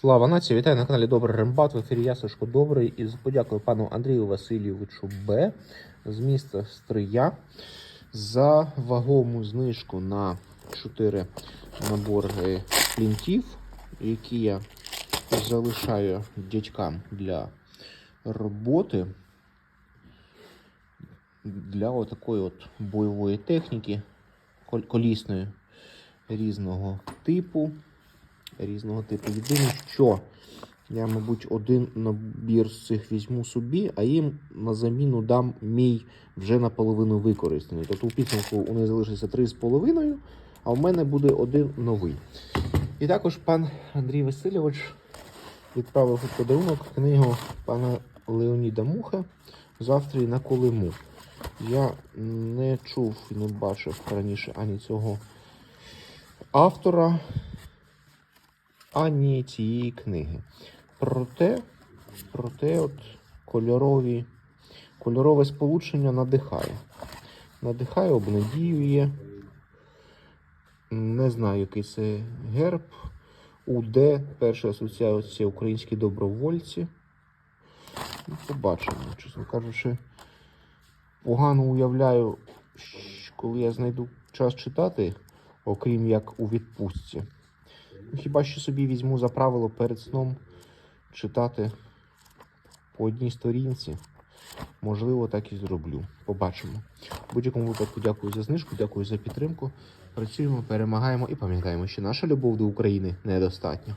Слава нації! Вітаю на каналі Добрий Рембат. В ефірі я Добрий. І з подякою пану Андрію Васильовичу Б з міста Стрия за вагому знижку на 4 набори плінтів, які я залишаю дядькам для роботи. Для отакої от бойової техніки, колісної різного типу різного типу. Єдине, що я, мабуть, один набір з цих візьму собі, а їм на заміну дам мій вже наполовину використаний. Тобто у підсумку у них залишиться 3,5, а в мене буде один новий. І також пан Андрій Васильович відправив у подарунок книгу пана Леоніда Муха з Австрії на Колиму. Я не чув і не бачив раніше ані цього автора, ані цієї книги. Проте, проте от кольорові, кольорове сполучення надихає. Надихає, обнадіює. Не знаю, який це герб. УД, перша асоціація українські добровольці. Ну, Побачимо, чесно кажучи. Погано уявляю, коли я знайду час читати, окрім як у відпустці. Хіба що собі візьму за правило перед сном читати по одній сторінці. Можливо, так і зроблю. Побачимо. В будь-якому випадку дякую за знижку, дякую за підтримку. Працюємо, перемагаємо і пам'ятаємо, що наша любов до України недостатня.